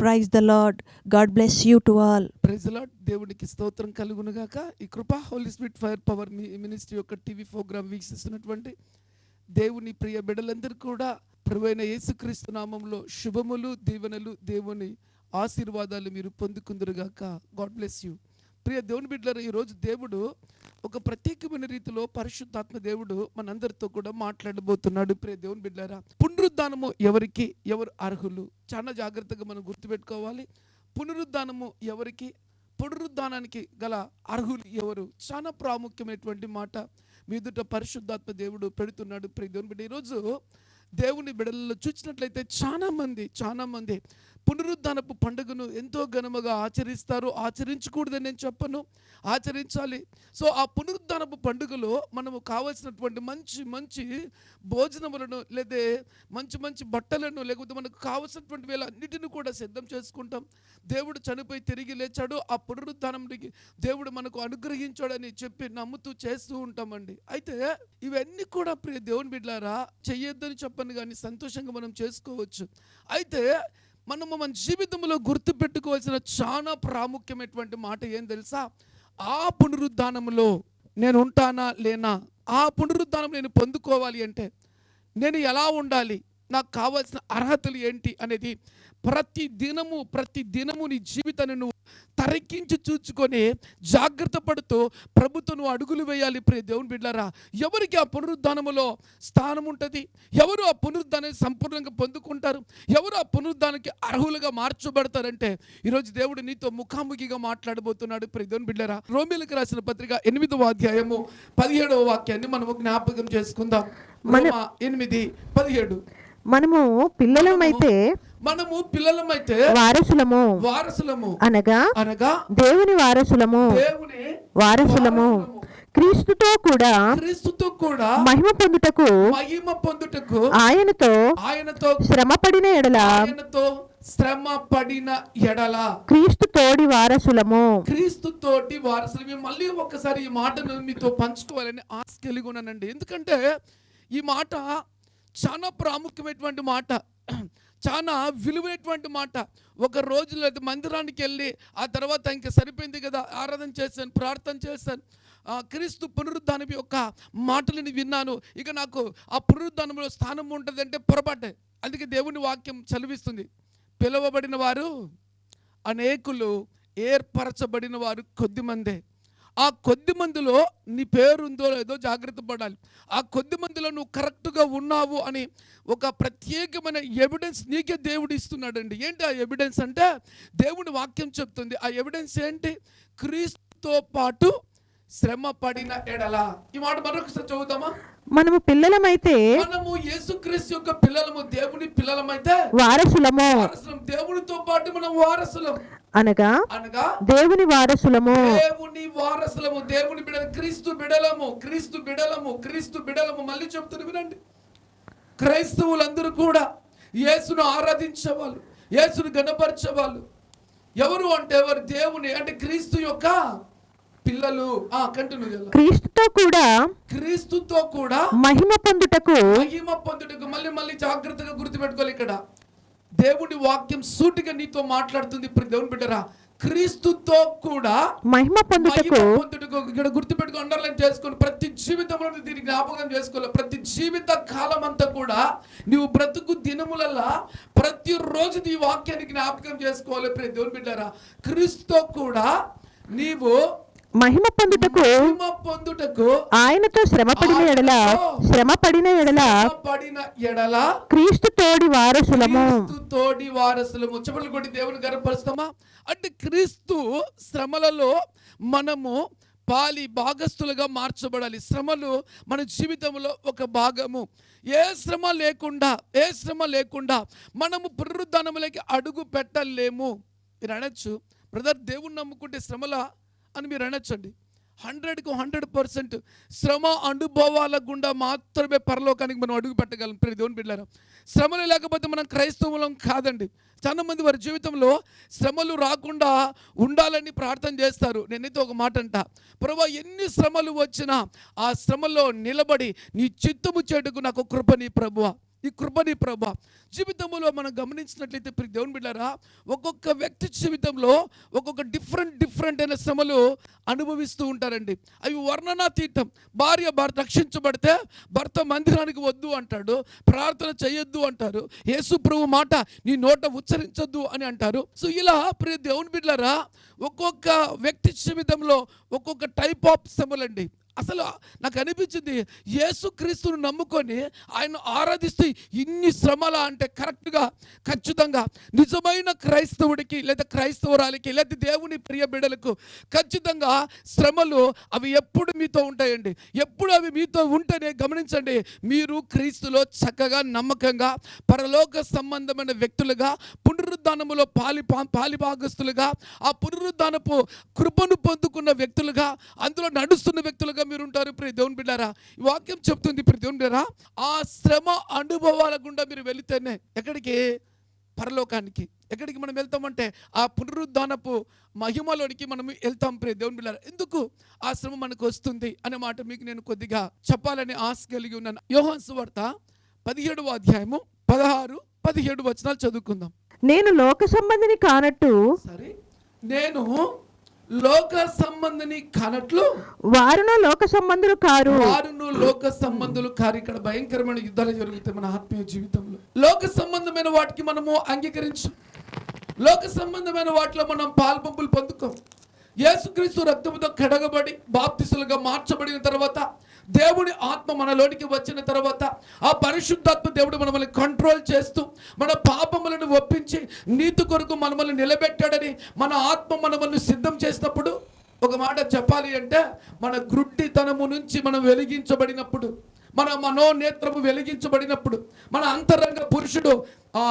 Praise the lord God bless you to all ప్రెజలాడ్ దేవునికి స్తోత్రం కలుగునుగాక ఈ Krupa holy spirit fire power మీ ministry యొక్క టీవీ ప్రోగ్రామ్ వీక్షిస్తున్నటువంటి దేవుని ప్రియ బిడ్డలందరూ కూడా ప్రభువైన యేసుక్రీస్తు నామంలో శుభములు దీవెనలు దేవుని ఆశీర్వాదాలు మీరు పొందుకుందరుగాక గాడ్ బ్లెస్ యూ ప్రియ దేవుని బిడ్డలారా ఈరోజు దేవుడు ఒక ప్రత్యేకమైన రీతిలో పరిశుద్ధాత్మ దేవుడు మనందరితో కూడా మాట్లాడబోతున్నాడు. ప్రియ దేవుని బిడ్డారా పునరుద్ధానము ఎవరికి? ఎవరు అర్హులు? చాలా జాగ్రత్తగా మనం గుర్తుపెట్టుకోవాలి. పునరుద్ధానము ఎవరికి? పునరుద్ధానానికి గల అర్హులు ఎవరు? చాలా ప్రాముఖ్యమైనటువంటి మాట మీదుట పరిశుద్ధాత్మ దేవుడు పెడుతున్నాడు. ప్రియ దేవుని బిడ్డ ఈరోజు దేవుని బిడలలో చూసినట్లయితే చాలా మంది పునరుద్ధానపు పండుగను ఎంతో ఘనముగా ఆచరిస్తారు. ఆచరించకూడదని నేను చెప్పను. ఆచరించాలి. సో ఆ పునరుద్ధానపు పండుగలో మనము కావలసినటువంటి మంచి మంచి భోజనములను లేదా మంచి మంచి బట్టలను లేకపోతే మనకు కావలసినటువంటి వేళ అన్నిటిని కూడా సిద్ధం చేసుకుంటాం. దేవుడు చనిపోయి తిరిగి లేచాడు. ఆ పునరుద్ధానానికి దేవుడు మనకు అనుగ్రహించాడని చెప్పి నమ్ముతూ చేస్తూ ఉంటామండి. అయితే ఇవన్నీ కూడా ప్రియ దేవుని బిడ్డారా చెయ్యొద్దని చెప్పను కానీ సంతోషంగా మనం చేసుకోవచ్చు. అయితే మనము మన జీవితంలో గుర్తు పెట్టుకోవాల్సిన చాలా ప్రాముఖ్యమైనటువంటి మాట ఏం తెలుసా? ఆ పునరుద్ధానంలో నేను ఉంటానా లేనా? ఆ పునరుద్ధానం నేను పొందుకోవాలి అంటే నేను ఎలా ఉండాలి? నాకు కావాల్సిన అర్హతలు ఏంటి? అనేది ప్రతి దినము ప్రతి దినము నీ జీవితాన్ని నువ్వు తరకించి చూచుకొని జాగ్రత్త పడుతూ ప్రభుత్వం అడుగులు వేయాలి ప్రియ దేవుని బిడ్డారా ఎవరికి ఆ పునరుద్ధానములో స్థానం ఉంటుంది? ఎవరు ఆ పునరుద్ధానాన్ని సంపూర్ణంగా పొందుకుంటారు? ఎవరు ఆ పునరుద్ధానానికి అర్హులుగా మార్చబడతారంటే ఈరోజు దేవుడు నీతో ముఖాముఖిగా మాట్లాడబోతున్నాడు ప్రియ దేవుని బిడ్డారా రోమిలకు రాసిన పత్రిక ఎనిమిదవ అధ్యాయము పదిహేడవ వాక్యాన్ని మనము జ్ఞాపకం చేసుకుందాం. ఎనిమిది పదిహేడు. మనము పిల్లలమైతే మనము పిల్లలమైతే వారసులము. వారసులము. అనగా అనగా దేవుని వారసులము. దేవుని వారసులము. క్రీస్తుతో కూడా క్రీస్తుతో కూడా మహిమ పొందుటకు మహిమ పొందుటకు ఆయనతో ఆయనతో శ్రమపడిన ఎడల ఆయనతో శ్రమ పడిన ఎడల క్రీస్తు తోడి వారసులము. క్రీస్తు తోటి వారసులు మేము మళ్ళీ ఒకసారి ఈ మాటను మీతో పంచుకోవాలని ఆశ కలిగి ఉన్నానండి. ఎందుకంటే ఈ మాట చాలా ప్రాముఖ్యమైనటువంటి మాట. చాలా విలువైనటువంటి మాట. ఒక రోజు లేదా మందిరానికి వెళ్ళి ఆ తర్వాత ఇంకా సరిపోయింది కదా ఆరాధన చేశాను ప్రార్థన చేశాను. ఆ, క్రీస్తు పునరుద్ధానం యొక్క మాటలని విన్నాను. ఇక నాకు ఆ పునరుద్ధానంలో స్థానం ఉంటుందంటే పొరపాటే. అందుకే దేవుని వాక్యం చదివిస్తుంది. పిలువబడిన వారు అనేకులు ఏర్పరచబడిన వారు కొద్దిమందే. ఆ కొద్ది మందిలో నీ పేరు ఉందో లేదో జాగ్రత్త పడాలి. ఆ కొద్ది మందిలో నువ్వు కరెక్ట్గా ఉన్నావు అని ఒక ప్రత్యేకమైన ఎవిడెన్స్ నీకే దేవుడు ఇస్తున్నాడండి. ఏంటి ఆ ఎవిడెన్స్ అంటే దేవుని వాక్యం చెప్తుంది. ఆ ఎవిడెన్స్ ఏంటి? క్రీస్తుతో పాటు శ్రమ పడిన ఎడల. ఈ మాట మరొకసారి చదువుతామా? మనము పిల్లలమైతే మనము యేసుక్రీస్తు యొక్క పిల్లలము దేవుని పిల్లలమైతే వారసులము. వారసులం. దేవునితో పాటు మనం వారసులం. అనగా అనగా దేవుని వారసులము. దేవుని వారసులము దేవుని బిడల క్రీస్తు బిడలము క్రీస్తు బిడలము క్రీస్తు బిడలము. మళ్ళీ చెప్తున్నా వినండి. క్రైస్తవులందరూ కూడా యేసును ఆరాధించేవాళ్ళు యేసును గణపరిచేవాళ్ళు. ఎవరు అంటే ఎవరు? దేవుని అంటే క్రీస్తు యొక్క పిల్లలు. ఆ కంటిన్యూ క్రీస్తుతో కూడా క్రీస్తుతో కూడా మహిమ పొందుటకు మహిమ పొందుటకు మళ్ళీ మళ్ళీ జాగ్రత్తగా గుర్తుపెట్టుకోవాలి ఇక్కడ. దేవుని వాక్యం సూటిగా నీతో మాట్లాడుతుంది. ఇప్పుడు దేవుని బిడ్డరా క్రీస్తుతో కూడా మహిమ పొందుటకు ఇక్కడ గుర్తుపెట్టుకో అండర్లైన్ చేసుకొని ప్రతి జీవితంలో దీనికి జ్ఞాపకం చేసుకోవాలి. ప్రతి జీవిత కాలం అంతా కూడా నువ్వు బ్రతుకు దినములల్లా ప్రతి రోజు నీ వాక్యాన్ని జ్ఞాపకం చేసుకోవాలి. ప్రతి దేవుని బిడ్డారా క్రీస్తుతో కూడా నీవు మహిమ పొందుటకు పొందుటకు ఆయనతో శ్రమపడిన ఎడల శ్రమపడిన ఎడల పడిన ఎడల క్రీస్తు తోడి వారసులము. క్రీస్తు తోడి వారసులము. చెప్పులు కొట్టి దేవుని గర్భపరుస్తామా? అంటే క్రీస్తు శ్రమలలో మనము పాలి భాగస్థులుగా మార్చబడాలి. శ్రమలు మన జీవితంలో ఒక భాగము. ఏ శ్రమ లేకుండా ఏ శ్రమ లేకుండా మనము పునరుద్ధానములకి అడుగు పెట్టలేము. మీరు అనొచ్చు. బ్రదర్ దేవుని నమ్ముకుంటే శ్రమల అని మీరు అనొచ్చండి. హండ్రెడ్కు హండ్రెడ్ పర్సెంట్ శ్రమ అనుభవాల గుండా మాత్రమే పరలోకానికి మనం అడుగు పెట్టగలం. ప్రియ దేవుని బిడ్డారా శ్రమలు లేకపోతే మనం క్రైస్తవులం కాదండి. చాలా మంది వారి జీవితంలో శ్రమలు రాకుండా ఉండాలని ప్రార్థన చేస్తారు. నేనైతే ఒక మాట అంట. ప్రభా ఎన్ని శ్రమలు వచ్చినా ఆ శ్రమలో నిలబడి నీ చిత్తము చెడుకు నాకు కృపని ప్రభువా. ఈ కృపని ప్రభా. జీవితంలో మనం గమనించినట్లయితే ప్రతి దేవుని బిడ్డారా ఒక్కొక్క వ్యక్తి జీవితంలో ఒక్కొక్క డిఫరెంట్ డిఫరెంట్ అయిన శ్రమలు అనుభవిస్తూ ఉంటారండి. అవి వర్ణనాతీతం భార్య భర్త రక్షించబడితే భర్త మందిరానికి వద్దు అంటాడు ప్రార్థన చేయొద్దు అంటారు యేసు ప్రభు మాట నీ నోట ఉచ్చరించొద్దు అని అంటారు. సో ఇలా ప్రతి దేవుని బిడ్డారా ఒక్కొక్క వ్యక్తి జీవితంలో ఒక్కొక్క టైప్ ఆఫ్ శ్రమలండి. అసలు నాకు అనిపించింది యేసుక్రీస్తును నమ్ముకొని ఆయన ఆరాధిస్తే ఇన్ని శ్రమల అంటే కరెక్ట్గా ఖచ్చితంగా నిజమైన క్రైస్తవుడికి లేదా క్రైస్తవురాలికి లేదా దేవుని ప్రియ బిడలకు ఖచ్చితంగా శ్రమలు అవి ఎప్పుడు మీతో ఉంటాయండి. ఎప్పుడు అవి మీతో ఉంటేనే గమనించండి మీరు క్రీస్తులో చక్కగా నమ్మకంగా పరలోక సంబంధమైన వ్యక్తులుగా పునరుద్ధానములో పాలి పాలిభాగస్తులుగా ఆ పునరుద్ధానపు కృపను పొందుకున్న వ్యక్తులుగా అందులో నడుస్తున్న వ్యక్తులుగా మీరు ఉంటారు ప్రియ దేవుని బిడ్డారా ఈ వాక్యం చెప్తుంది ప్రియ దేవుని బిడ్డారా ఆ శ్రమ అనుభవాల గుండా మీరు వెళితేనే ఎక్కడికి? పరలోకానికి. ఎక్కడికి మనం వెళ్తామంటే ఆ పునరుద్ధానపు మహిమలోనికి మనం వెళ్తాం ప్రియ దేవుని బిడ్డారా. ఎందుకు? ఆ శ్రమ మనకు వస్తుంది అనే మాట మీకు నేను కొద్దిగా చెప్పాలని ఆశ కలిగి ఉన్నాను. యోహాన్ సువార్త పదిహేడవ అధ్యాయము పదహారు పదిహేడు వచనాలు చదువుకుందాం. నేను లోక సంబంధిని కానట్టు సరే నేను లోక సంబంధిని కానట్లు వారును లోక సంబంధులు కారు. వారును లోక సంబంధులు కారు. ఇక్కడ భయంకరమైన యుద్ధాలు జరుగుతాయి మన ఆత్మీయ జీవితంలో. లోక సంబంధమైన వాటికి మనము అంగీకరించు. లోక సంబంధమైన వాటిలో మనం పాల్పంపులు పొందుకోం. యేసుక్రీస్తు రక్తముతో కడగబడి బాప్తిసులుగా మార్చబడిన తర్వాత దేవుని ఆత్మ మనలోనికి వచ్చిన తర్వాత ఆ పరిశుద్ధాత్మ దేవుడు మనల్ని కంట్రోల్ చేస్తూ మన పాపములను ఒప్పించి నీతి కొరకు మనమల్ని నిలబెట్టాడని మన ఆత్మ మనమల్ని సిద్ధం చేసినప్పుడు ఒక మాట చెప్పాలి అంటే మన గ్రుడ్డితనము నుంచి మనం వెలిగించబడినప్పుడు మన మనోనేత్రము వెలిగించబడినప్పుడు మన అంతరంగ పురుషుడు ఆ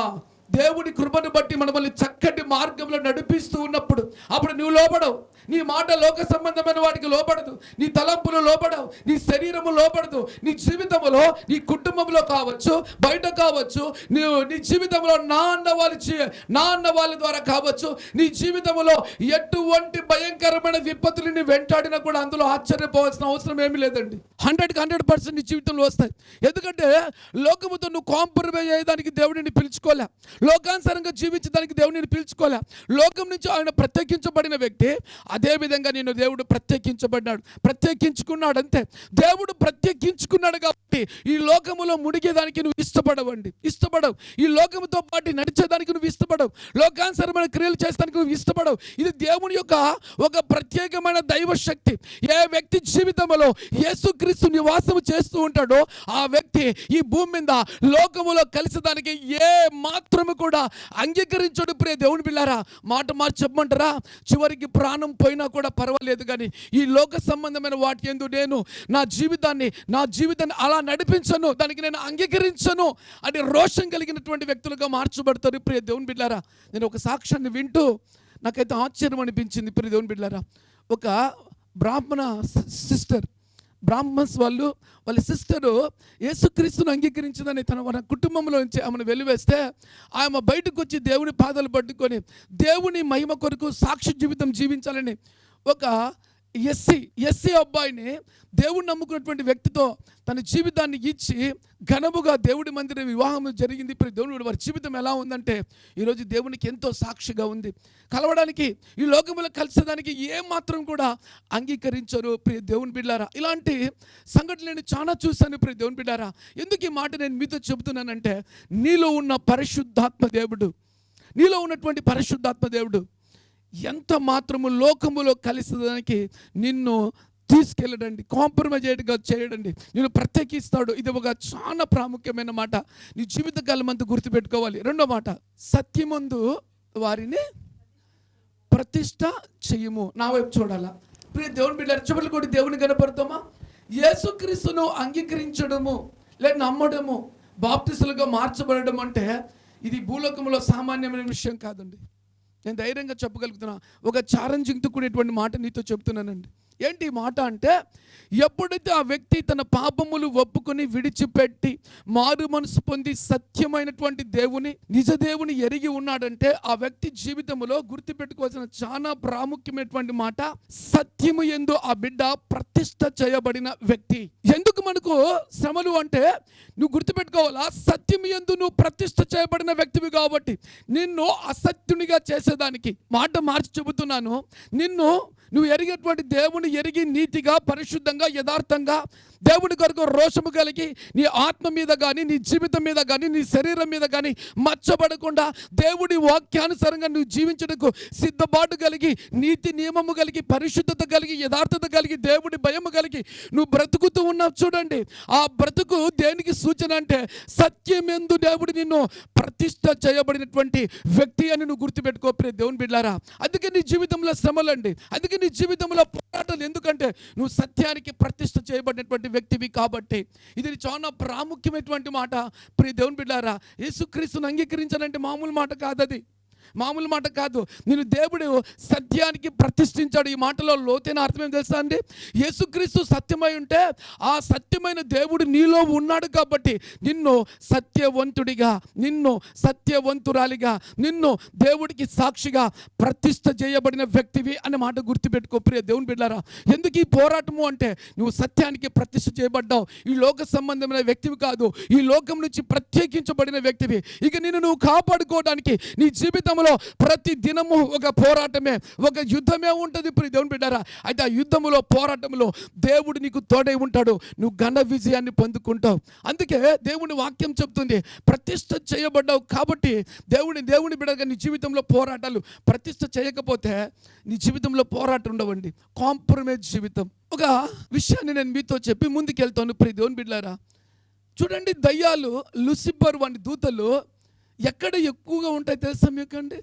దేవుడి కృపను బట్టి మనల్ని చక్కటి మార్గంలో నడిపిస్తూ ఉన్నప్పుడు అప్పుడు నువ్వు లోపడవు నీ మాట లోక సంబంధమైన వాటికి లోపడదు నీ తలంపులు లోపడవు నీ శరీరము లోపడదు నీ జీవితంలో నీ కుటుంబంలో కావచ్చు బయట కావచ్చు నీవు నీ జీవితంలో నా అన్న వాళ్ళ నా అన్న వాళ్ళ ద్వారా కావచ్చు నీ జీవితంలో ఎటువంటి భయంకరమైన విపత్తులు నీ వెంటాడినా కూడా అందులో ఆశ్చర్యపోవాల్సిన అవసరం ఏమీ లేదండి. హండ్రెడ్కి హండ్రెడ్ పర్సెంట్ నీ జీవితంలో వస్తాయి. ఎందుకంటే లోకముతో నువ్వు కాంప్రమైజ్ అయ్యేదానికి దేవుడిని పిలుచుకోలే. లోకానుసారంగా జీవించడానికి దేవుడిని పిలుచుకోలే. లోకం నుంచి ఆయన ప్రత్యేకించబడిన వ్యక్తి అదేవిధంగా నేను దేవుడు ప్రత్యేకించబడ్డాడు. ప్రత్యేకించుకున్నాడు అంతే దేవుడు ప్రత్యేకించుకున్నాడు కాబట్టి ఈ లోకములో మునిగేదానికి నువ్వు ఇష్టపడవండి. ఇష్టపడవు. ఈ లోకముతో పాటు నడిచేదానికి నువ్వు ఇష్టపడవు. లోకానుసరమైన క్రియలు చేసేదానికి నువ్వు ఇష్టపడవు. ఇది దేవుని యొక్క ఒక ప్రత్యేకమైన దైవ శక్తి ఏ వ్యక్తి జీవితంలో యేసుక్రీస్తు నివాసం చేస్తూ ఉంటాడో ఆ వ్యక్తి ఈ భూమి మీద లోకములో కలిసేదానికి ఏ మాత్రము కూడా అంగీకరించడు. ప్రియ దేవుని పిల్లారా మాట మార్చి చెప్పమంటారా? చివరికి ప్రాణం పోయినా కూడా పర్వాలేదు కానీ ఈ లోక సంబంధమైన వాటి ఎందు నేను నా జీవితాన్ని నా జీవితాన్ని అలా నడిపించను దానికి నేను అంగీకరించను అని రోషం కలిగినటువంటి వ్యక్తులుగా మార్చబడతారు. ప్రియ దేవుని బిడ్డారా నేను ఒక సాక్ష్యాన్ని వింటూ నాకైతే ఆశ్చర్యం అనిపించింది. ప్రియ దేవుని బిడ్డారా ఒక బ్రాహ్మణ సిస్టర్ బ్రాహ్మణ్స్ వాళ్ళు వాళ్ళ సిస్టరు యేసుక్రీస్తును అంగీకరించిందని తన మన కుటుంబంలో నుంచి ఆమెను వెలివేస్తే ఆమె బయటకు వచ్చి దేవుని పాదాలు పట్టుకొని దేవుని మహిమ కొరకు సాక్షి జీవితం జీవించాలని ఒక ఎస్సీ ఎస్సీ అబ్బాయిని దేవుడు నమ్ముకున్నటువంటి వ్యక్తితో తన జీవితాన్ని ఇచ్చి ఘనముగా దేవుడి మందిరం వివాహం జరిగింది. ఇప్పుడు దేవుడు వారి జీవితం ఎలా ఉందంటే ఈరోజు దేవునికి ఎంతో సాక్షిగా ఉంది. కలవడానికి ఈ లోకములో కలిసేదానికి ఏ మాత్రం కూడా అంగీకరించరు. ప్రియ దేవుని బిడ్డారా ఇలాంటి సంఘటనలు నేను చాలా చూశాను ప్రియ దేవుని బిడ్డారా. ఎందుకు ఈ మాట నేను మీతో చెబుతున్నానంటే నీలో ఉన్న పరిశుద్ధాత్మ దేవుడు నీలో ఉన్నటువంటి పరిశుద్ధాత్మ దేవుడు ఎంత మాత్రము లోకములో కలిసేదానికి నిన్ను తీసుకెళ్ళడండి కాంప్రమైజ్ చేయడంగా చేయడండి. నేను ప్రత్యేకిస్తాడు. ఇది ఒక చాలా ప్రాముఖ్యమైన మాట. నీ జీవితకాలం అంతా గుర్తుపెట్టుకోవాలి. రెండో మాట సత్యమందు వారిని ప్రతిష్ట చెయ్యము నా వైపు చూడాలా? ప్రియ దేవుని బిడ్డ చెప్పలు కూడా దేవుని కనపడతామా? యేసుక్రీస్తును అంగీకరించడము లేదా నమ్మడము బాప్తిసులుగా మార్చబడడం అంటే ఇది భూలోకంలో సామాన్యమైన విషయం కాదండి. నేను ధైర్యంగా చెప్పగలుగుతున్నా. ఒక ఛాలెంజింగ్తో కూడినటువంటి మాట నీతో చెప్తున్నానండి. ఏంటి మాట అంటే ఎప్పుడైతే ఆ వ్యక్తి తన పాపములు ఒప్పుకొని విడిచిపెట్టి మారు మనసు పొంది సత్యమైనటువంటి దేవుని నిజ దేవుని ఎరిగి ఉన్నాడంటే ఆ వ్యక్తి జీవితంలో గుర్తుపెట్టుకోవాల్సిన చాలా ప్రాముఖ్యమైనటువంటి మాట సత్యము ఎందు ఆ బిడ్డ ప్రతిష్ట చేయబడిన వ్యక్తి. ఎందుకు మనకు శ్రమలు అంటే నువ్వు గుర్తుపెట్టుకోవాలా? సత్యం ఎందు నువ్వు ప్రతిష్ట చేయబడిన వ్యక్తివి కాబట్టి నిన్ను అసత్యునిగా చేసేదానికి మాట మార్చి చెబుతున్నాను నిన్ను నువ్వు ఎరిగేటువంటి దేవుని ఎరిగి నీతిగా పరిశుద్ధంగా యథార్థంగా దేవుని కొరకు రోషము కలిగి నీ ఆత్మ మీద కానీ నీ జీవితం మీద కానీ నీ శరీరం మీద కానీ మచ్చబడకుండా దేవుడి వాక్యానుసారంగా నువ్వు జీవించడానికి సిద్ధపాటు కలిగి నీతి నియమము కలిగి పరిశుద్ధత కలిగి యథార్థత కలిగి దేవుడి భయము కలిగి నువ్వు బ్రతుకుతూ ఉన్నావు చూడండి. ఆ బ్రతుకు దేనికి సూచన అంటే సత్యమెందు దేవుడు నిన్ను ప్రతిష్ట చేయబడినటువంటి వ్యక్తి అని నువ్వు గుర్తుపెట్టుకో దేవుని బిడ్డారా అందుకే నీ జీవితంలో శ్రమలండి. అందుకే నీ జీవితంలో పోరాటాలు ఎందుకంటే నువ్వు సత్యానికి ప్రతిష్ట చేయబడినటువంటి వ్యక్తివి కాబట్టి. ఇది చాలా ప్రాముఖ్యమైనటువంటి మాట. ప్రియ దేవుని బిడ్డారా యేసుక్రీస్తుని అంగీకరించాలంటే మామూలు మాట కాదది. మామూలు మాట కాదు. నేను దేవుడు సత్యానికి ప్రతిష్ఠించాడు. ఈ మాటలో లోతైన అర్థం ఏం తెలుసా అండి? యేసుక్రీస్తు సత్యమై ఉంటే ఆ సత్యమైన దేవుడు నీలో ఉన్నాడు కాబట్టి నిన్ను సత్యవంతుడిగా నిన్ను సత్యవంతురాలిగా నిన్ను దేవుడికి సాక్షిగా ప్రతిష్ఠ చేయబడిన వ్యక్తివి అనే మాట గుర్తుపెట్టుకో. ప్రియ దేవుని బిడ్డారా ఎందుకు ఈ పోరాటము అంటే నువ్వు సత్యానికి ప్రతిష్ఠ చేయబడ్డావు? ఈ లోక సంబంధమైన వ్యక్తివి కాదు. ఈ లోకం నుంచి ప్రత్యేకించబడిన వ్యక్తివి. ఇక నిన్ను నువ్వు కాపాడుకోవడానికి నీ జీవితం జీవితంలో ప్రతి దినము ఒక పోరాటమే ఒక యుద్ధమే ఉంటుంది. ఇప్పుడు దేవుని బిడ్డారా అయితే ఆ యుద్ధములో పోరాటంలో దేవుడు నీకు తోడై ఉంటాడు. నువ్వు ఘన విజయాన్ని పొందుకుంటావు. అందుకే దేవుని వాక్యం చెప్తుంది ప్రతిష్ట చేయబడ్డావు కాబట్టి దేవుని దేవుని బిడ్డగా నీ జీవితంలో పోరాటాలు ప్రతిష్ట చేయకపోతే నీ జీవితంలో పోరాటం ఉండవండి. కాంప్రమైజ్ జీవితం. ఒక విషయాన్ని నేను మీతో చెప్పి ముందుకెళ్తాను ప్రియ దేవుని బిడ్డారా. చూడండి దయ్యాలు లుసిఫర్ వంటి దూతలు ఎక్కడ ఎక్కువగా ఉంటాయి తెలుసా మీకండి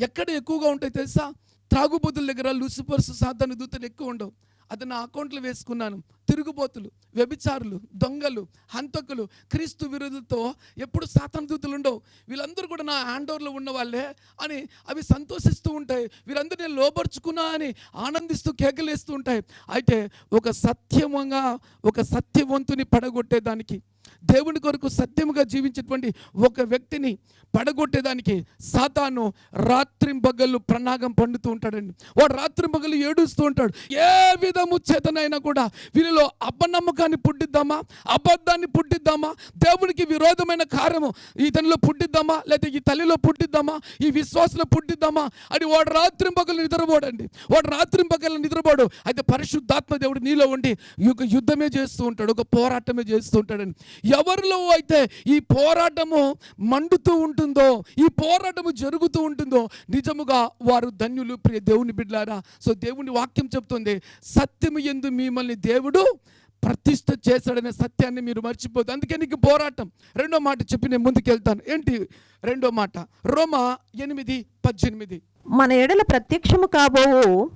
ఎక్కడ ఎక్కువగా ఉంటాయి తెలుసా? త్రాగుబోతుల దగ్గర లూసిఫర్స్ సాధారణ దూతలు ఎక్కువ ఉండవు. అది నా అకౌంట్లో వేసుకున్నాను. తిరుగుబోతులు వ్యభిచారులు దొంగలు హంతకులు క్రీస్తు విరోధులతో ఎప్పుడు సాతాన దూతులు ఉండవు. వీళ్ళందరూ కూడా నా హ్యాండ్ ఓవర్లో అని అవి సంతోషిస్తూ ఉంటాయి. వీరందరూ నేను లోపరుచుకున్నా అని ఆనందిస్తూ కేకలేస్తూ ఉంటాయి. అయితే ఒక సత్యముగా ఒక సత్యవంతుని పడగొట్టేదానికి దేవుని కొరకు సత్యముగా జీవించేటువంటి ఒక వ్యక్తిని పడగొట్టేదానికి సాతాను రాత్రింబగళ్ళు ప్రణాగం పండుతూ ఉంటాడండి. వాడు రాత్రింబగళ్ళు ఏడుస్తూ ఉంటాడు. ఏ విధము చేతనైనా కూడా వీరిలో అపనమ్మకాన్ని పుట్టిద్దామా? అబద్ధాన్ని పుట్టిద్దామా? దేవునికి విరోధమైన కార్యము ఇతనిలో పుట్టిద్దామా? లేకపోతే ఈ తల్లిలో పుట్టిద్దామా? ఈ విశ్వాసంలో పుట్టిద్దామా? అని వాడు రాత్రింబగలు నిద్రపోడండి. వాడు రాత్రింబగలు నిద్రపోడు. అయితే పరిశుద్ధాత్మ దేవుడు నీలో ఉండి ఒక యుద్ధమే చేస్తూ ఉంటాడు. ఒక పోరాటమే చేస్తూ ఉంటాడండి. ఎవరిలో అయితే ఈ పోరాటము మండుతూ ఉంటుందో ఈ పోరాటము జరుగుతూ ఉంటుందో నిజముగా వారు ధన్యులు ప్రియ దేవుని బిడ్లారా. సో దేవుని వాక్యం చెప్తుంది సత్యము ఎందు మిమ్మల్ని దేవుడు ప్రతిష్ఠ చేశాడనే సత్యాన్ని మీరు మర్చిపోదు. అందుకే నీకు పోరాటం. రెండో మాట చెప్పి నేను ముందుకెళ్తాను. ఏంటి రెండో మాట? రోమా ఎనిమిది పద్దెనిమిది. మన ఎడల ప్రత్యక్షము కాబోవు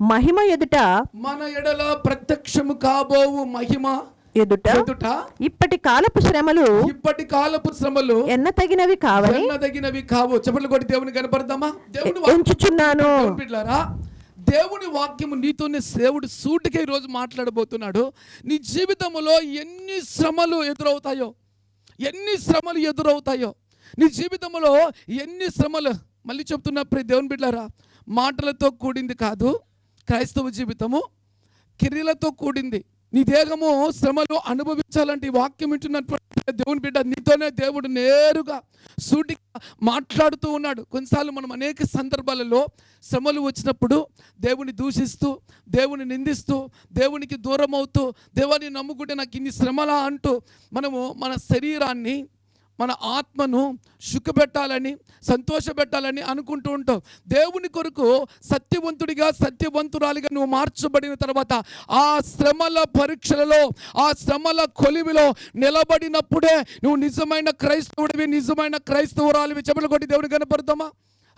మహిమ ఎదుట మన ఎడల ప్రత్యక్షము కాబోవు మహిమ ఎదుట ఎదుట ఇప్పటి కాలపు శ్రమలు ఇప్పటి కాలపు శ్రమలు ఎన్న తగినవి కావని ఎన్నదగినవి కావు. చెప్పలు కొట్టి దేవుని కనపడదామా? దేవుని వాక్యం ఎంచుచున్నాను. దేవుని వాక్యము నీతోనే దేవుడు సూటిగా ఈరోజు మాట్లాడబోతున్నాడు. నీ జీవితంలో ఎన్ని శ్రమలు ఎదురవుతాయో ఎన్ని శ్రమలు ఎదురవుతాయో నీ జీవితంలో ఎన్ని శ్రమలు మళ్ళీ చెప్తున్నా ప్రియ దేవుని బిడ్డారా మాటలతో కూడింది కాదు క్రైస్తవ జీవితము కిరీలతో కూడింది. నీ దేహము శ్రమలు అనుభవించాలంటే ఈ వాక్యం వింటున్నటువంటి దేవుని బిడ్డ నీతోనే దేవుడు నేరుగా సూటిగా మాట్లాడుతూ ఉన్నాడు. కొన్నిసార్లు మనం అనేక సందర్భాలలో శ్రమలు వచ్చినప్పుడు దేవుని దూషిస్తూ దేవుని నిందిస్తూ దేవునికి దూరం అవుతూ దేవాన్ని నమ్ముకుంటే నాకు ఇన్ని శ్రమలా అంటూ మనము మన శరీరాన్ని మన ఆత్మను సుఖపెట్టాలని సంతోషపెట్టాలని అనుకుంటూ ఉంటావు. దేవుని కొరకు సత్యవంతుడిగా సత్యవంతురాలిగా నువ్వు మార్చబడిన తర్వాత ఆ శ్రమల పరీక్షలలో ఆ శ్రమల కొలివిలో నిలబడినప్పుడే నువ్వు నిజమైన క్రైస్తవుడివి నిజమైన క్రైస్తవురాలివి. చెమలు కొట్టి దేవుని కనపడతామా?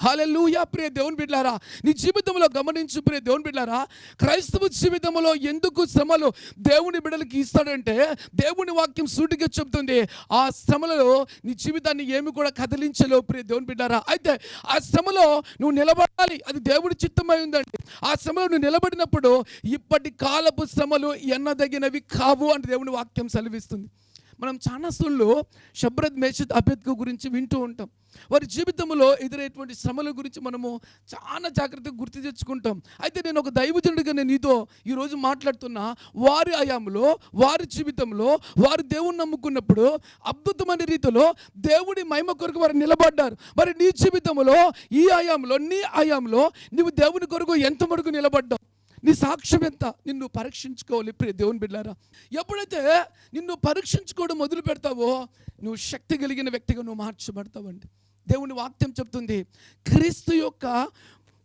హాలెలూయా ప్రియ దేవుని బిడ్డారా నీ జీవితంలో గమనించు ప్రియ దేవుని బిడ్డారా క్రైస్తవ జీవితంలో ఎందుకు శ్రమలు దేవుని బిడ్డలకి ఇస్తాడంటే దేవుని వాక్యం సూటిగా చెబుతుంది ఆ శ్రమలలో నీ జీవితాన్ని ఏమి కూడా కదిలించలేవు ప్రియ దేవుని బిడ్డారా అయితే ఆ శ్రమలో నువ్వు నిలబడాలి అది దేవుడి చిత్తమై ఉందండి. ఆ శ్రమలో నువ్వు నిలబడినప్పుడు ఇప్పటి కాలపు శ్రమలు ఎన్నదగినవి కావు అని దేవుని వాక్యం సెలవిస్తుంది. మనం చాలా సొల్లు షబ్రద్ మేషద్ అభ్యర్థి గురించి వింటూ ఉంటాం. వారి జీవితంలో ఎదురైనటువంటి శ్రమల గురించి మనము చాలా జాగ్రత్తగా గుర్తు తెచ్చుకుంటాం. అయితే నేను ఒక దైవజనుడిగా నేను నీతో ఈరోజు మాట్లాడుతున్నా. వారి ఆయాంలో వారి జీవితంలో వారు దేవుని నమ్ముకున్నప్పుడు అద్భుతమైన రీతిలో దేవుడి మహిమ కొరకు వారు నిలబడ్డారు. మరి నీ జీవితంలో ఈ ఆయాంలో నీ ఆయాంలో నువ్వు దేవుని కొరకు ఎంత మటుకు నిలబడ్డావు? నీ సాక్ష్యం ఎంత? నిన్ను పరీక్షించుకోవాలి ప్రియ దేవుని బిడ్డారా. ఎప్పుడైతే నిన్ను పరీక్షించుకోవడం మొదలు పెడతావో నువ్వు శక్తి కలిగిన వ్యక్తిగా నువ్వు మార్చబడతావండి. దేవుని వాక్యం చెప్తుంది క్రీస్తు యొక్క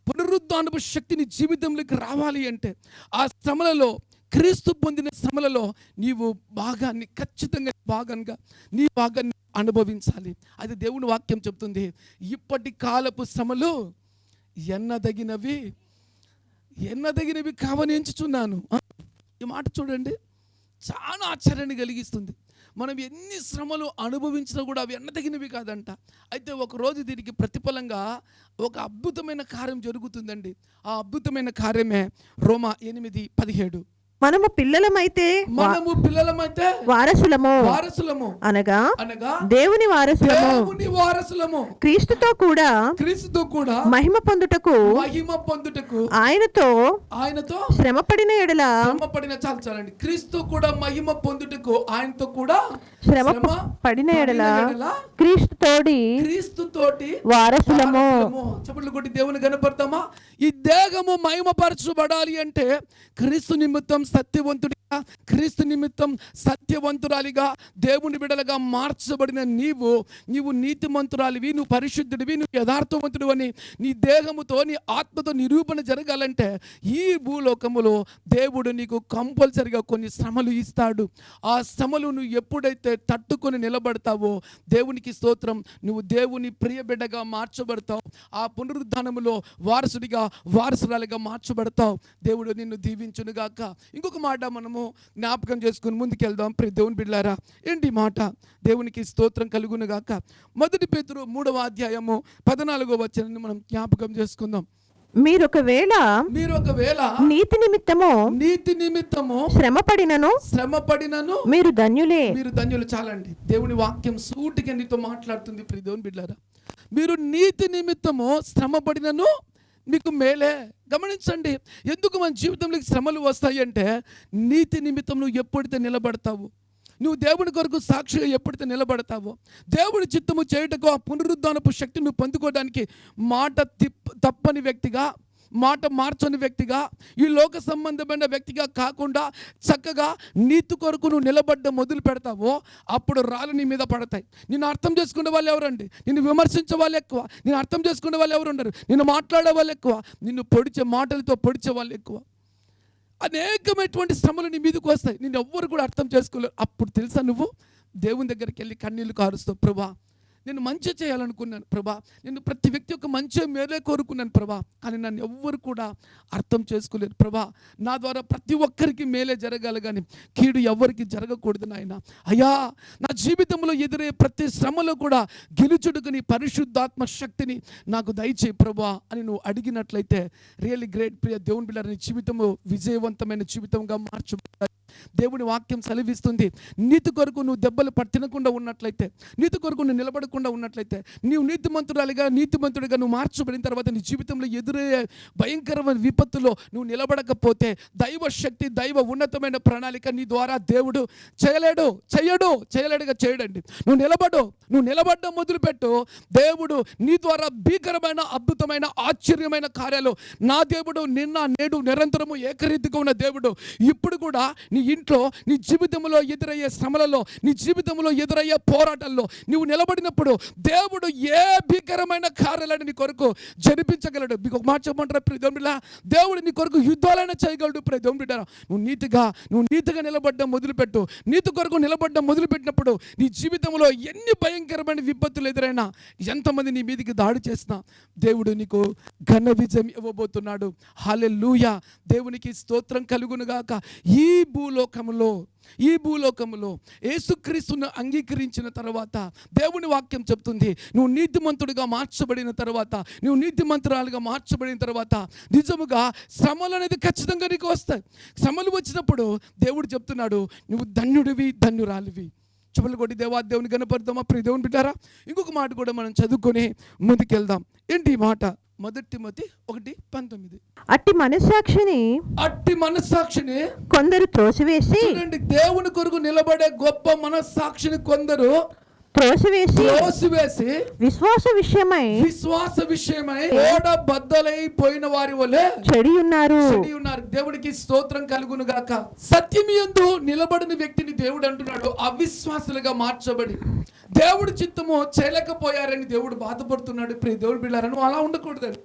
పునరుద్ధానపు శక్తి నీ జీవితంలోకి రావాలి అంటే ఆ శ్రమలలో క్రీస్తు పొందిన శ్రమలలో నీవు భాగాన్ని ఖచ్చితంగా భాగంగా నీ భాగాన్ని అనుభవించాలి. అది దేవుని వాక్యం చెప్తుంది ఇప్పటి కాలపు శ్రమలు ఎన్నదగినవి? ఎన్నదగినవి కావని ఎంచుచున్నాను ఈ మాట చూడండి. చాలా ఆశ్చర్యాన్ని కలిగిస్తుంది. మనం ఎన్ని శ్రమలు అనుభవించినా కూడా అవి ఎన్నదగినవి కాదంట. అయితే ఒకరోజు దీనికి ప్రతిఫలంగా ఒక అద్భుతమైన కార్యం జరుగుతుందండి. ఆ అద్భుతమైన కార్యమే రోమా ఎనిమిది పదిహేడు. మనము పిల్లలమైతే మనము పిల్లలమైతే వారసులము. వారసులము. అనగా అనగా దేవుని వారసులము. దేవుని వారసులము. క్రీస్తుతో కూడా క్రీస్తుతో కూడా మహిమ పొందుటకు మహిమ పొందుటకు ఆయనతో ఆయనతో శ్రమపడిన ఎడల శ్రమ పడిన చాలు చాలండి. క్రీస్తు కూడా మహిమ పొందుటకు ఆయనతో కూడా శ్రమ పడిన ఎడల క్రీస్తు తోడి క్రీస్తు తోటి వారసులము. చెప్పట్లు కొట్టి దేవుని కనపడతామా ఈ దేహము మహిమపరచబడాలి అంటే క్రీస్తు నిమిత్తం సత్యవంతుడిగా క్రీస్తు నిమిత్తం సత్యవంతురాలిగా దేవుని బిడలుగా మార్చబడిన నీవు నీవు నీతిమంతురాలివి నువ్వు పరిశుద్ధుడివి నువ్వు యథార్థవంతుడు అని నీ దేహముతో నీ ఆత్మతో నిరూపణ జరగాలంటే ఈ భూలోకములో దేవుడు నీకు కంపల్సరిగా కొన్ని శ్రమలు ఇస్తాడు. ఆ శ్రమలు నువ్వు ఎప్పుడైతే తట్టుకొని నిలబడతావో దేవునికి స్తోత్రం నువ్వు దేవుని ప్రియ బిడ్డగా మార్చబడతావు. ఆ పునరుద్ధానములో వారసుడిగా వారసురాలిగా మార్చబడతావు. దేవుడు నిన్ను దీవించునుగాక. ఇంకొక మాట మనము జ్ఞాపకం చేసుకుని ముందుకెళ్దాం. ప్రియ దేవుని బిడ్డారా ఏంటి మాట? దేవునికి స్తోత్రం కలుగునుగాక మొదటి పేతురు మూడవ అధ్యాయము పద్నాలుగో వచనాన్ని మనం జ్ఞాపకం చేసుకుందాం. మీరు ఒకవేళ మీరు ఒకవేళ నీతి నిమిత్తము నీతి నిమిత్తము శ్రమపడినను శ్రమ పడినను మీరు ధన్యులే. మీరు ధన్యులు చాలండి. దేవుని వాక్యం సూటిగా నీతో మాట్లాడుతుంది. ప్రియ దేవుని బిడ్డారా మీరు నీతి నిమిత్తము శ్రమ పడినను మీకు మేలే. గమనించండి. ఎందుకు మన జీవితంలోకి శ్రమలు వస్తాయి అంటే నీతి నిమిత్తం నువ్వు ఎప్పుడైతే నిలబడతావు నువ్వు దేవుని కొరకు సాక్షిగా ఎప్పుడైతే నిలబడతావో దేవుడి చిత్తము చేయుటకు ఆ పునరుద్ధానపు శక్తి నువ్వు పొందుకోవడానికి మాట తిప్ తప్పని వ్యక్తిగా మాట మార్చని వ్యక్తిగా ఈ లోక సంబంధమైన వ్యక్తిగా కాకుండా చక్కగా నీతి కొరకు నువ్వు నిలబడ్డ మొదలు పెడతావో అప్పుడు రాళ్ళు నీ మీద పడతాయి. నిన్ను అర్థం చేసుకునే వాళ్ళు ఎవరండి? నిన్ను విమర్శించే వాళ్ళు ఎక్కువ. నేను అర్థం చేసుకునే వాళ్ళు ఎవరు ఉండరు? నిన్ను మాట్లాడే వాళ్ళు ఎక్కువ. నిన్ను పొడిచే మాటలతో పొడిచే వాళ్ళు ఎక్కువ. అనేకమైనటువంటి శ్రమలు నీ మీదకి వస్తాయి. నేను ఎవ్వరు కూడా అర్థం చేసుకోలేరు. అప్పుడు తెలుసా నువ్వు? దేవుని దగ్గరికి వెళ్ళి కన్నీళ్ళు కారుస్తావు. ప్రభా నేను మంచి చేయాలనుకున్నాను ప్రభా. నేను ప్రతి వ్యక్తి యొక్క మంచి మేలే కోరుకున్నాను ప్రభా. కానీ నన్ను ఎవ్వరు కూడా అర్థం చేసుకోలేదు ప్రభా. నా ద్వారా ప్రతి ఒక్కరికి మేలే జరగాలి కానీ కీడు ఎవ్వరికి జరగకూడదు నాయన. అయ్యా నా జీవితంలో ఎదురే ప్రతి శ్రమలో కూడా గెలుచుడుకు నీ పరిశుద్ధాత్మ శక్తిని నాకు దయచేయి ప్రభా అని నువ్వు అడిగినట్లయితే రియల్లీ గ్రేట్ ప్రియ దేవుని బిడ్డ నీ జీవితము విజయవంతమైన జీవితంగా మార్చబడాలి. దేవుని వాక్యం సెలవిస్తుంది. నీతి కొరకు నువ్వు దెబ్బలు పట్టినకుండా ఉన్నట్లయితే నీతి కొరకు నువ్వు నిలబడకుండా ఉన్నట్లయితే నీవు నీతిమంతురాలిగా నీతిమంతుడిగా నువ్వు మార్చబడిన తర్వాత నీ జీవితంలో ఎదురయ్యే భయంకరమైన విపత్తులో నువ్వు నిలబడకపోతే దైవ శక్తి దైవ ఉన్నతమైన ప్రణాళిక నీ ద్వారా దేవుడు చేయలేడు చేయడు చేయలేడుగా చేయడండి. నువ్వు నిలబడు నువ్వు నిలబడ్డం మొదలుపెట్టు. దేవుడు నీ ద్వారా భీకరమైన అద్భుతమైన ఆశ్చర్యమైన కార్యాలు నా దేవుడు నిన్న నేడు నిరంతరము ఏకరీతిగా ఉన్న దేవుడు ఇప్పుడు కూడా నీ ఇంట్లో నీ జీవితంలో ఎదురయ్యే శ్రమలలో నీ జీవితంలో ఎదురయ్యే పోరాటాల్లో నువ్వు నిలబడినప్పుడు దేవుడు ఏ భీకరమైన కార్యాలను నీ కొరకు జరిపించగలడు? మీకు ఒక మాట చెప్పమంటారా ప్రియ దేవుడు నీ కొరకు యుద్ధాలైనా చేయగలడు ప్రియ నువ్వు నీతిగా నువ్వు నీతిగా నిలబడ్డం మొదలుపెట్టు. నీతి కొరకు నిలబడ్డం మొదలుపెట్టినప్పుడు నీ జీవితంలో ఎన్ని భయంకరమైన విపత్తులు ఎదురైనా ఎంతమంది నీ మీదికి దాడి చేసినా దేవుడు నీకు ఘన విజయం ఇవ్వబోతున్నాడు. హాలెలూయా దేవునికి స్తోత్రం కలుగునుగాక ఈ భూలోకములో ఈ భూలోకములో యేసుక్రీస్తును అంగీకరించిన తర్వాత దేవుని వాక్యం చెప్తుంది నువ్వు నీతిమంతుడిగా మార్చబడిన తర్వాత నువ్వు నీతిమంతురాలుగా మార్చబడిన తర్వాత నిజముగా శ్రమలు అనేది ఖచ్చితంగా నీకు వస్తాయి. శ్రమలు వచ్చినప్పుడు దేవుడు చెప్తున్నాడు నువ్వు ధన్యుడివి ధన్యురాలివి. చెప్పులు కొట్టి దేవా దేవుని కనపడదామా ప్రియ దేవుని బిడ్డారా? ఇంకొక మాట కూడా మనం చదువుకొని ముందుకెళ్దాం. ఏంటి ఈ మాట? మొదటి మతి ఒకటి పంతొమ్మిది. అట్టి మనస్సాక్షిని అట్టి మనస్సాక్షిని కొందరు త్రోసివేసి చూడండి దేవుని కొరకు నిలబడే గొప్ప మనస్సాక్షిని కొందరు త్రోసివేసి త్రోసివేసి విశ్వాస విషయమై విశ్వాస విషయమై ఓడ బద్దలైపోయిన వారి వలె చెడి ఉన్నారు. చెడి ఉన్నారు. దేవుడికి స్తోత్రం కలుగును గాక. సత్యం యందు నిలబడిన వ్యక్తిని దేవుడు అంటున్నాడు. అవిశ్వాసులుగా మార్చబడి దేవుడి చిత్తము చేయలేకపోయారని దేవుడు బాధపడుతున్నాడు. ప్రియ దేవుడు బిళ్ళారని అలా ఉండకూడదని.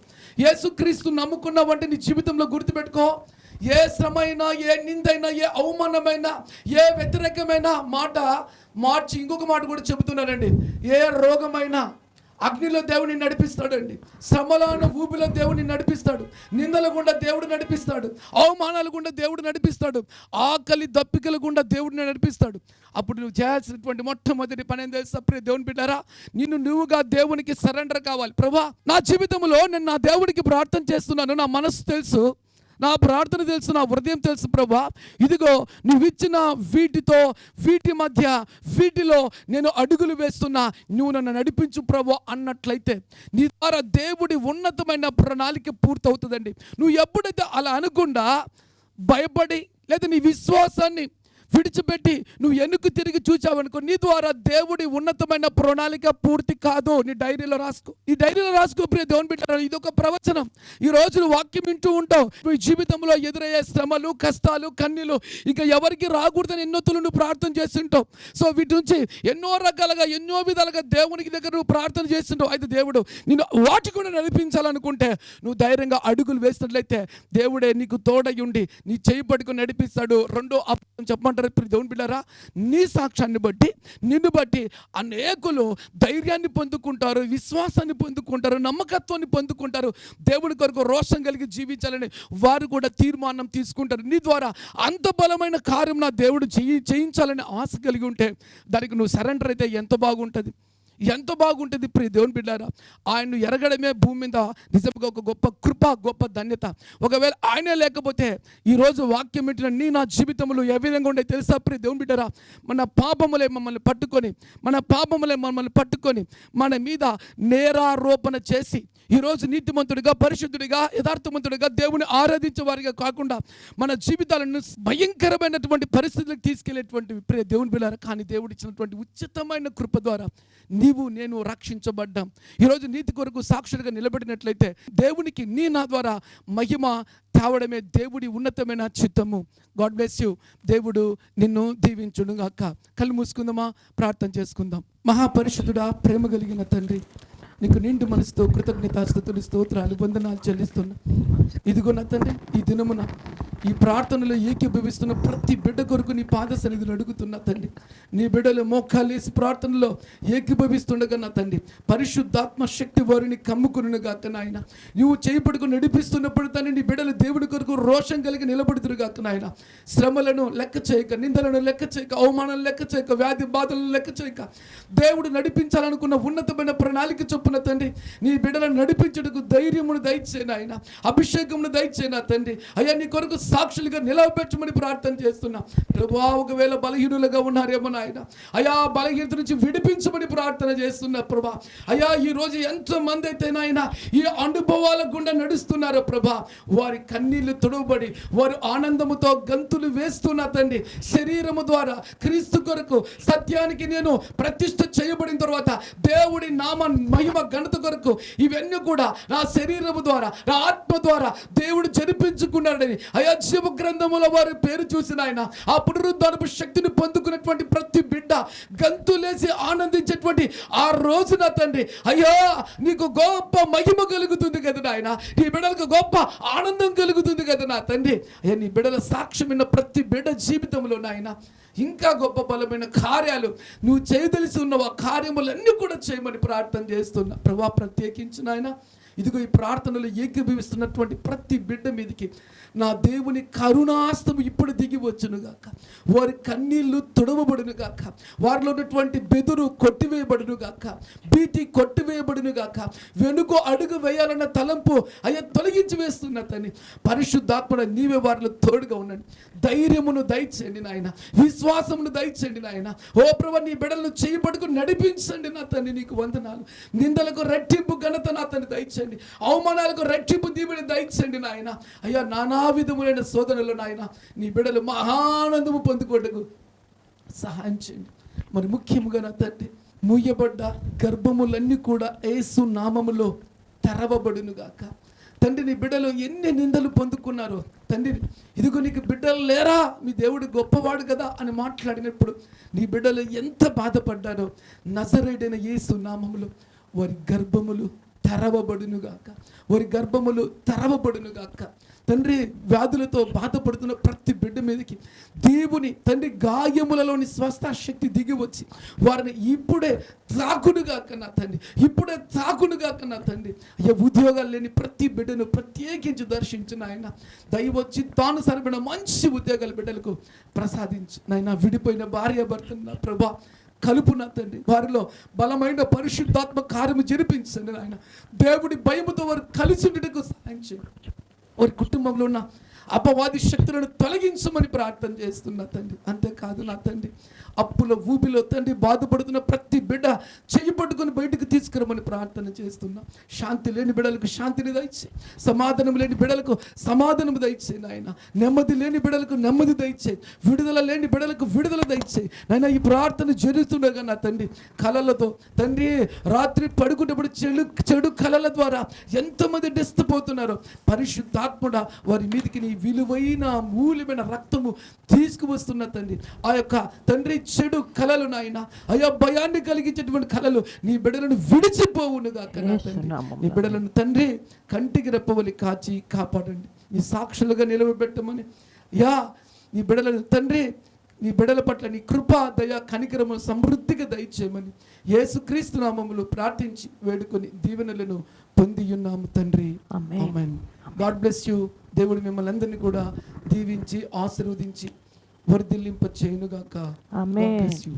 యేసుక్రీస్తు నమ్ముకున్నావంటే నీ జీవితంలో గుర్తుపెట్టుకో. ఏ శ్రమైనా ఏ నిందైనా ఏ అవమానమైన ఏ వ్యతిరేకమైన మాట మార్చి ఇంకొక మాట కూడా చెబుతున్నానండి ఏ రోగమైనా అగ్నిలో దేవుని నడిపిస్తాడండి. శ్రమలను ఊపిలో దేవుని నడిపిస్తాడు. నిందల గుండా దేవుడు నడిపిస్తాడు. అవమానాల గుండా దేవుడు నడిపిస్తాడు. ఆకలి దప్పికల గుండా దేవుడిని నడిపిస్తాడు. అప్పుడు నువ్వు చేయాల్సినటువంటి మొట్టమొదటి పని ఏం తెలుసా దేవుని బిడ్డారా నిన్ను నువ్వుగా దేవునికి సరెండర్ కావాలి. ప్రభా నా జీవితంలో నేను నా దేవుడికి ప్రార్థన చేస్తున్నాను. నా మనసు తెలుసు. నా ప్రార్థన తెలుసు నా హృదయం తెలుసు ప్రభా. ఇదిగో నువ్విచ్చిన వీటితో వీటి మధ్య వీటిలో నేను అడుగులు వేస్తున్నా. నువ్వు నన్ను నడిపించు ప్రభు అన్నట్లయితే. నీ ద్వారా దేవుడి ఉన్నతమైన ప్రణాళిక పూర్తవుతుందండి. నువ్వు ఎప్పుడైతే అలా అనుకుండా భయపడి లేదా నీ విశ్వాసాన్ని విడిచిపెట్టి నువ్వు ఎన్నుకు తిరిగి చూచావనుకో నీ ద్వారా దేవుడి ఉన్నతమైన ప్రణాళిక పూర్తి కాదు నీ డైరీలో రాసుకో. ఈ డైరీలో రాసుకో ప్రియ దేవుని బిడ్డ ఇది ఒక ప్రవచనం. ఈ రోజు నువ్వు వాక్యం వింటూ ఉంటావు. నీ జీవితంలో ఎదురయ్యే శ్రమలు కష్టాలు కన్నీలు ఇక ఎవరికి రాకూడదని ఎన్నోతులు నువ్వు ప్రార్థన చేస్తుంటావు. సో వీటి నుంచి ఎన్నో రకాలుగా ఎన్నో విధాలుగా దేవునికి దగ్గర నువ్వు ప్రార్థన చేస్తుంటావు. అయితే దేవుడు నేను వాటి కూడా నడిపించాలనుకుంటే నువ్వు ధైర్యంగా అడుగులు వేసినట్లయితే దేవుడే నీకు తోడై ఉండి నీ చేయి పట్టుకుని నడిపిస్తాడు. రెండో అర్థం చెప్పమంటారు? ఇప్పుడు దేవుని బిడ్డారా నీ సాక్ష్యాన్ని బట్టి నిన్ను బట్టి అనేకులు ధైర్యాన్ని పొందుకుంటారు విశ్వాసాన్ని పొందుకుంటారు నమ్మకత్వాన్ని పొందుకుంటారు. దేవుడి కొరకు రోషం కలిగి జీవించాలని వారు కూడా తీర్మానం తీసుకుంటారు. నీ ద్వారా అంత బలమైన కార్యం నా దేవుడు చేయి చేయించాలని ఆశ కలిగి ఉంటే దానికి నువ్వు సరెండర్ అయితే ఎంత బాగుంటుంది? ఎంత బాగుంటుంది ప్రియ దేవుని బిడ్డారా. ఆయన్ను ఎరగడమే భూమి మీద నిజంగా ఒక గొప్ప కృప గొప్ప ధన్యత. ఒకవేళ ఆయనే లేకపోతే ఈరోజు వాక్యం పెట్టిన నీ నా జీవితంలో ఏ విధంగా ఉండే తెలుసా ప్రియ దేవుని బిడ్డారా? మన పాపములే మమ్మల్ని పట్టుకొని మన పాపములే మమ్మల్ని పట్టుకొని మన మీద నేరారోపణ చేసి ఈరోజు నీతిమంతుడిగా పరిశుద్ధుడిగా యథార్థవంతుడిగా దేవుని ఆరాధించే వారిగా కాకుండా మన జీవితాలను భయంకరమైనటువంటి పరిస్థితులకు తీసుకెళ్ళేటువంటి ప్రియ దేవుని బిళ్ళారు కానీ దేవుడు ఇచ్చినటువంటి ఉచితమైన కృప ద్వారా నీవు నేను రక్షించబడ్డాం. ఈరోజు నీతి కొరకు సాక్షులుగా నిలబడినట్లయితే దేవునికి నీ నా ద్వారా మహిమ తేవడమే దేవుడి ఉన్నతమైన చిత్తము. God bless you. దేవుడు నిన్ను దీవించుడుగాక కళ్ళు మూసుకుందామా? ప్రార్థన చేసుకుందాం. మహాపరిశుద్ధుడా ప్రేమ కలిగిన తండ్రి నీకు నిండు మనసుతో కృతజ్ఞతాస్థుతులు స్తోత్రాలు వందనాలు చెల్లిస్తున్నా. ఇదిగో నా తండ్రి ఈ దినమున ఈ ప్రార్థనలో ఏకీభవిస్తున్న ప్రతి బిడ్డ కొరకు నీ పాద సన్నిధులు అడుగుతున్నా తండ్రి. నీ బిడ్డలు మోకాలేసి ప్రార్థనలో ఏకీభవిస్తుండగా నా తండ్రి. పరిశుద్ధాత్మ శక్తి వారిని కమ్ముకును గాక నాయన. నువ్వు చేపడుకు నడిపిస్తున్నప్పుడు తండ్రి నీ బిడ్డలు దేవుడి కొరకు రోషం కలిగి నిలబడుతురు గాక నాయన. శ్రమలను లెక్క చేయక నిందలను లెక్క చేయక అవమానం లెక్క చేయక వ్యాధి బాధలను లెక్క చేయక దేవుడు నడిపించాలనుకున్న ఉన్నతమైన ప్రణాళిక చొప్పున తండ్రి. నీ బిడ్డలను నడిపించుటకు ధైర్యమును దయచేయను ఆయన అభిషేకమును దయచేయను తండ్రి. అయ్యా నీ కొరకు సాక్షులుగా నిలవబెట్టమని ప్రార్థన చేస్తున్నా. ప్రభా ఒకవేళ బలహీనులుగా ఉన్నారేమో నాయన. అయా బలహీనత నుంచి విడిపించమని ప్రార్థన చేస్తున్నా ప్రభా. అయా ఈ రోజు ఎంతో మంది అయితే నాయన ఈ అనుభవాల గుండా నడుస్తున్నారో ప్రభా. వారి కన్నీళ్ళు తొడవబడి వారు ఆనందముతో గంతులు వేస్తున్నా తండ్రి. శరీరము ద్వారా క్రీస్తు కొరకు సత్యానికి నేను ప్రతిష్ట చేయబడిన తర్వాత దేవుడి నామ మహిమ మహిమ ఘనత కొరకు ఇవన్నీ కూడా నా శరీరము ద్వారా నా ఆత్మ ద్వారా దేవుడు జరిపించుకున్నాడని. అయా జీవ గ్రంథముల వారి పేరు చూసిన ఆయన ఆ పునరుద్ధానపు శక్తిని పొందుకున్నటువంటి ప్రతి బిడ్డ గంతులేసి ఆనందించేటువంటి ఆ రోజున తండ్రి. అయ్యా నీకు గొప్ప మహిమ కలుగుతుంది కదా నాయన. నీ బిడ్డలకు గొప్ప ఆనందం కలుగుతుంది కదా నా తండ్రి. అయ్యా నీ బిడ్డల సాక్ష్యం విన్న ప్రతి బిడ్డ జీవితంలో నాయన. ఇంకా గొప్ప బలమైన కార్యాలు. నువ్వు చేయదలిసి ఉన్న ఆ కార్యములన్నీ కూడా చేయమని ప్రార్థన చేస్తున్నా. ప్రభా ప్రత్యేకించిన ఆయన ఇదిగో ఈ ప్రార్థనలు ఏకీభవిస్తున్నటువంటి ప్రతి బిడ్డ మీదకి నా దేవుని కరుణాస్తము ఇప్పుడు దిగి వచ్చును గాక వారి కన్నీళ్ళు తుడవబడునుగాక. వారిలో ఉన్నటువంటి బెదురు కొట్టివేయబడును గాక భీతి కొట్టివేయబడును గాక వెనుక అడుగు వేయాలన్న తలంపు అయ్యా తొలగించి వేస్తున్న తని పరిశుద్ధాత్మడ నీవే వారిలో తోడుగా ఉండండి. ధైర్యమును దయచేయండి నాయన. విశ్వాసమును దయచేయండి నాయన. ఓ ప్రభు నీ బిడ్డలను చేయబడుకు నడిపించండి నా తన్ని నీకు వందనాలు. నిందలకు రెట్టింపు ఘనత నా తండ్రి దయచేయండి. అవమానాలకు రెట్టింపు దీవుని దయచండి నాయన. అయ్యా నానా విధములైన శోధనలు నాయన. నీ బిడ్డలు మహానందము పొందుకోటకు సహాయం చేయండి. మరి ముఖ్యముగా నా తండ్రి మూయబడ్డ గర్భములన్నీ కూడా ఏసు నామములో తెరవబడునుగాక. తండ్రి నీ బిడ్డలు ఎన్ని నిందలు పొందుకున్నారో. తండ్రి ఇదిగో నీకు బిడ్డలు లేరా? మీ దేవుడు గొప్పవాడు కదా అని మాట్లాడినప్పుడు నీ బిడ్డలు ఎంత బాధపడ్డారో. నజరేడైన యేసు నామములు వారి గర్భములు తెరవబడునుగాక. వారి గర్భములు తెరవబడునుగాక తండ్రి వ్యాధులతో బాధపడుతున్న ప్రతి బిడ్డ మీదకి దేవుని తండ్రి గాయములలోని స్వస్థ శక్తి దిగి వచ్చి వారిని ఇప్పుడే తాకుడుగా నా తండ్రి. ఇప్పుడే తాకుడుగా నా తండ్రి. అయ్యా ఉద్యోగాలు లేని ప్రతి బిడ్డను ప్రత్యేకించి దర్శించిన ఆయన దయ వచ్చి తాను సరిపడిన మంచి ఉద్యోగాల బిడ్డలకు ప్రసాదించు. నాయన విడిపోయిన భార్య భర్తను నా ప్రభా. కలుపున తండ్రి వారిలో బలమైన పరిశుద్ధాత్మ కార్యము జరిపించండి ఆయన దేవుడి భయముతో వారు కలిసి ఉండటకు సహాయం చేయండి. వారి కుటుంబంలో ఉన్న అపవాది శక్తులను తొలగించమని ప్రార్థన చేస్తున్నా తండ్రి. అంతేకాదు నా తండ్రి అప్పుల ఊబిలో తండ్రి బాధపడుతున్న ప్రతి బిడ్డ చెయ్యి పట్టుకుని బయటకు తీసుకురమని ప్రార్థన చేస్తున్నా. శాంతి లేని బిడలకు శాంతిని దయచే సమాధానం లేని బిడలకు సమాధానం దయచే నాయన. నెమ్మది లేని బిడలకు నెమ్మది దయచే విడుదల లేని బిడలకు విడుదల దయచే నాయన ఈ ప్రార్థన జరుగుతుండగా నా తండ్రి కళలతో తండ్రి రాత్రి పడుకున్నప్పుడు చెడు చెడు కళల ద్వారా ఎంతమంది డిస్తపోతున్నారో పరిశుద్ధాత్ముడ వారి మీదికి నీ విలువైన మూల్యమైన రక్తము తీసుకువస్తున్న తండ్రి. ఆ యొక్క తండ్రి చెడు కళలు నాయన. ఆయా భయాన్ని కలిగించేటువంటి కళలు నీ బిడ్డలను విడిచిపోవునుగా నీ బిడ్డలను తండ్రి. కంటికి రెప్పవలి కాచి కాపాడండి. నీ సాక్షులుగా నిలవబెట్టమని. యా నీ బిడ్డలను తండ్రి నీ బిడ్డల పట్ల నీ కృప దయ కనికరము సమృద్ధిగా దయచేయమని యేసుక్రీస్తు నామములు ప్రార్థించి వేడుకొని దీవెనలను పొంది ఉన్నాము తండ్రి ఆమేన్. God bless you. దేవుడు మిమ్మల్ని అందరినీ కూడా దీవించి ఆశీర్వదించి వర్ధిల్లింప చేయనుగాక you.